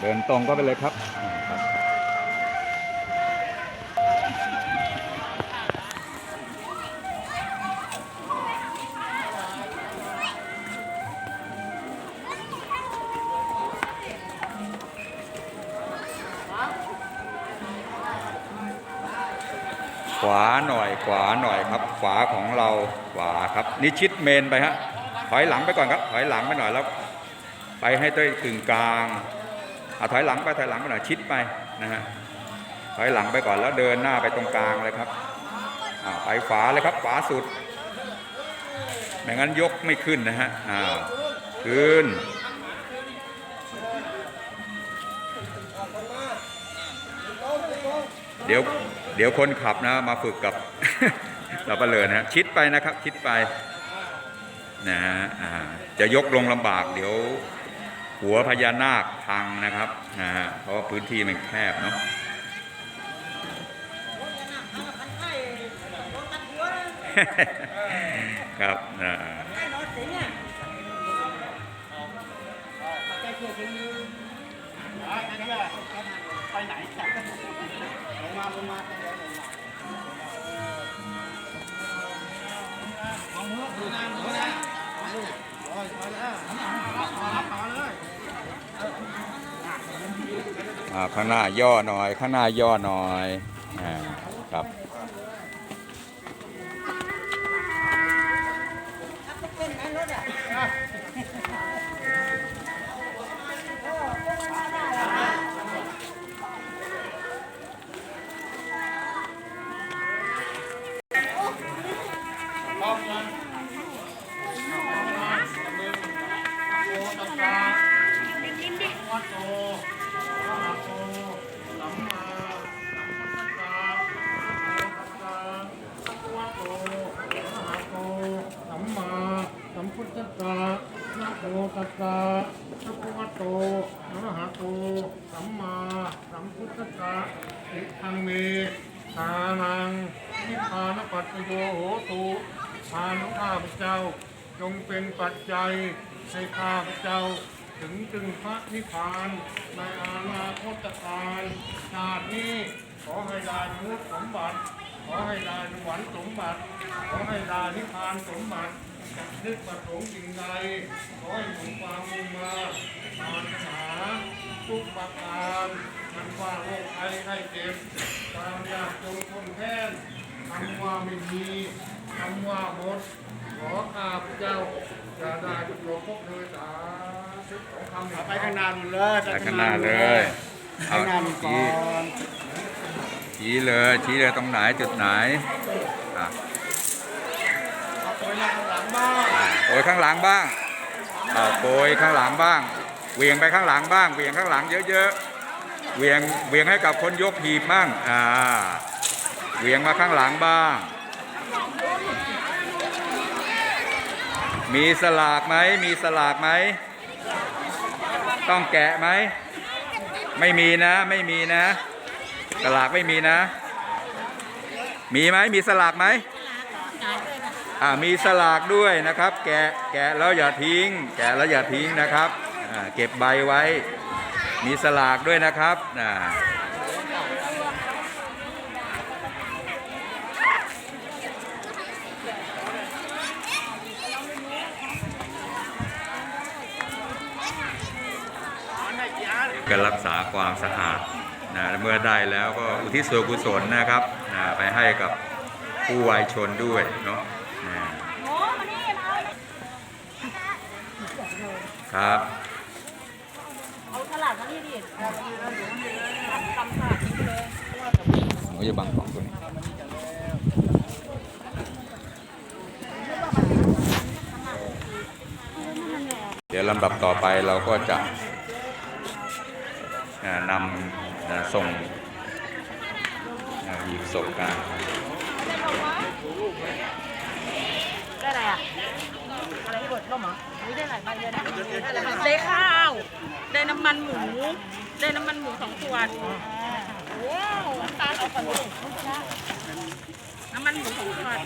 เดินตรงก็ไปเลยครับ ขวาหน่อยขวาหน่อยครับ ขวาของเราขวาครับนี่ชิดเมนไปฮะถอยหลังไปก่อนครับถอยหลังไปหน่อยแล้ว ไปให้ตัวกึ่งกลาง เอาถอยหลังไปถอยหลังไปหน่อยชิดไปนะฮะถอยหลังไปก่อนแล้วเดินหน้าไปตรงกลางเลยครับไปขวาเลยครับขวาสุดไม่งั้นยกไม่ขึ้นนะฮะอ่าขึ้นเดี๋ยวเดี๋ยวคนขับนะมาฝึกกับเราไปเลยนะชิดไปนะครับ ชิดไปนะฮะจะยกลงลำบากเดี๋ยว หัวพญานาคพังนะครับนะฮะเพราะว่าพื้นที่มันแคบเนาะครับอ่าไปไหนจับกันลงมาลงมาเอา ข้างหน้าย่อหน่อย ข้างหน้าย่อหน่อยอครับ สัสสะนะโมตัสสะภะคะวะโตอะระหะโตสัมมาสัมพุทธัสสะนะโมตัสสะภะคะวะโตอะระหะโต สัมมาสัมพุทธัสสะอิทังเมทานังนิพพานปัจจโยโหตุทานุข้าพเจ้า จงเป็นปัจจัยให้ข้าพเจ้า ถึงจึงพระนิพพานในอนาคตการชาตินี้ขอให้ได้มนุษย์สมบัติ ขอให้ได้สวรรค์สมบัติ ขอให้ได้นิพพานสมบัติ จะนึกประสงค์สิ่งใดขอให้สมความมุ่งมาปรารถนาทุกประการมันว่าโรคภัยไข้เจ็บความยากจนคนแค้นคำว่าไม่มีคำว่าหมดขอข้าพเจ้าจะได้ทุกโลกพบเลยสาธุของคำไปข้างหน้าเลยไปข้างหน้าเลยข้างหน้านู่นก่อนชี้เลยชี้เลยตรงไหนจุดไหนอะ โอยข้างหลังบ้างโกยข้างหลังบ้าง เหวียงไปข้างหลังบ้าง เหวียงข้างหลังเยอะๆ เหวียง เหวียงให้กับคนยกหีบบ้าง อ่า เหวียงมาข้างหลังบ้าง มีสลากไหม มีสลากไหม ต้องแกะไหม ไม่มีนะ ไม่มีนะ สลากไม่มีนะ มีไหม มีสลากไหม อ่ามีสลากด้วยนะครับ แกะแกะแล้วอย่าทิ้ง แกะแล้วอย่าทิ้งนะครับอ่าเก็บใบไว้ มีสลากด้วยนะครับอ่าก็รักษาความสะอาดนะเมื่อได้แล้วก็อุทิศส่วนกุศลนะครับนะไปให้กับผู้วายชนด้วยเนาะนะ ครับ เอาฉลาดมาที่ดิทำฉลาดทิ้งเลยผมก็จะบังของตัวนี้เดี๋ยวลำดับต่อไปเราก็จะนำส่งหีบศพกัน ได้ข้าว ได้น้ำมันหมู ได้น้ำมันหมูสองขวดว้าวตาลออกก่ดน้ำมันหมูสองขวด